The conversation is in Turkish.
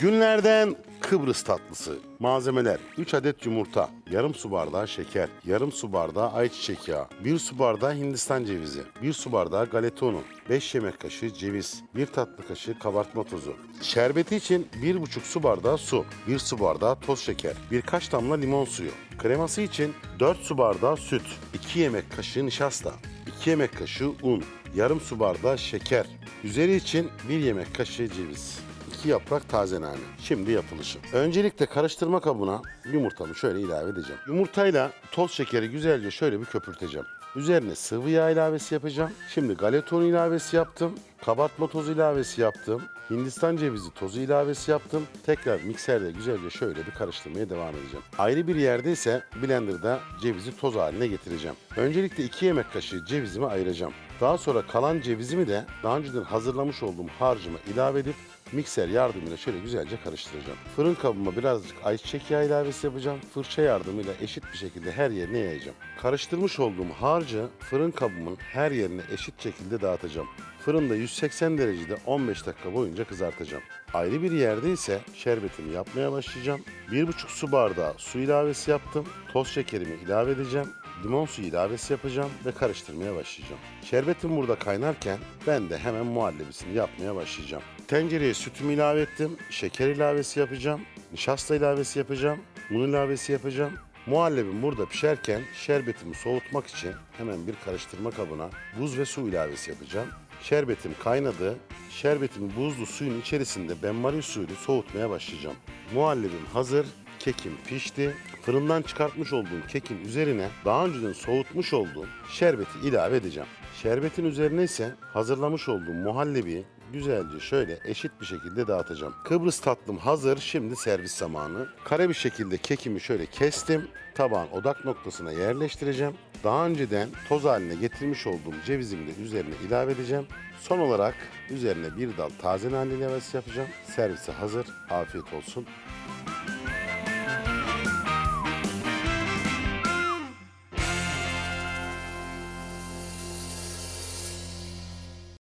Günlerden Kıbrıs tatlısı. Malzemeler 3 adet yumurta, yarım su bardağı şeker, yarım su bardağı ayçiçek yağı, 1 su bardağı hindistan cevizi, 1 su bardağı galeta unu, 5 yemek kaşığı ceviz, 1 tatlı kaşığı kabartma tozu. Şerbeti için 1,5 su bardağı su, 1 su bardağı toz şeker, birkaç damla limon suyu. Kreması için 4 su bardağı süt, 2 yemek kaşığı nişasta, 2 yemek kaşığı un, yarım su bardağı şeker. Üzeri için 1 yemek kaşığı ceviz. 2 yaprak taze nane. Şimdi yapılışı. Öncelikle karıştırma kabına yumurtamı şöyle ilave edeceğim. Yumurtayla toz şekeri güzelce şöyle bir köpürteceğim. Üzerine sıvı yağ ilavesi yapacağım. Şimdi galeta unu ilavesi yaptım. Kabartma tozu ilavesi yaptım. Hindistan cevizi tozu ilavesi yaptım. Tekrar mikserde güzelce şöyle bir karıştırmaya devam edeceğim. Ayrı bir yerde ise blenderda cevizi toz haline getireceğim. Öncelikle 2 yemek kaşığı cevizimi ayıracağım. Daha sonra kalan cevizimi de daha önceden hazırlamış olduğum harcıma ilave edip mikser yardımıyla şöyle güzelce karıştıracağım. Fırın kabıma birazcık ayçiçek yağı ilavesi yapacağım. Fırça yardımıyla eşit bir şekilde her yerine yayacağım. Karıştırmış olduğum harcı fırın kabımın her yerine eşit şekilde dağıtacağım. Fırında 180 derecede 15 dakika boyunca kızartacağım. Ayrı bir yerde ise şerbetimi yapmaya başlayacağım. 1,5 su bardağı su ilavesi yaptım. Toz şekerimi ilave edeceğim. Limon suyu ilavesi yapacağım ve karıştırmaya başlayacağım. Şerbetim burada kaynarken ben de hemen muhallebisini yapmaya başlayacağım. Tencereye sütümü ilave ettim. Şeker ilavesi yapacağım. Nişasta ilavesi yapacağım. Un ilavesi yapacağım. Muhallebim burada pişerken şerbetimi soğutmak için hemen bir karıştırma kabına buz ve su ilavesi yapacağım. Şerbetim kaynadı. Şerbetimi buzlu suyun içerisinde benmari usulü soğutmaya başlayacağım. Muhallebim hazır. Kekim pişti. Fırından çıkartmış olduğum kekin üzerine daha önceden soğutmuş olduğum şerbeti ilave edeceğim. Şerbetin üzerine ise hazırlamış olduğum muhallebiyi güzelce şöyle eşit bir şekilde dağıtacağım. Kıbrıs tatlım hazır. Şimdi servis zamanı. Kare bir şekilde kekimi şöyle kestim. Tabağın odak noktasına yerleştireceğim. Daha önceden toz haline getirmiş olduğum cevizimi de üzerine ilave edeceğim. Son olarak üzerine bir dal taze nane ilavesi yapacağım. Servise hazır. Afiyet olsun.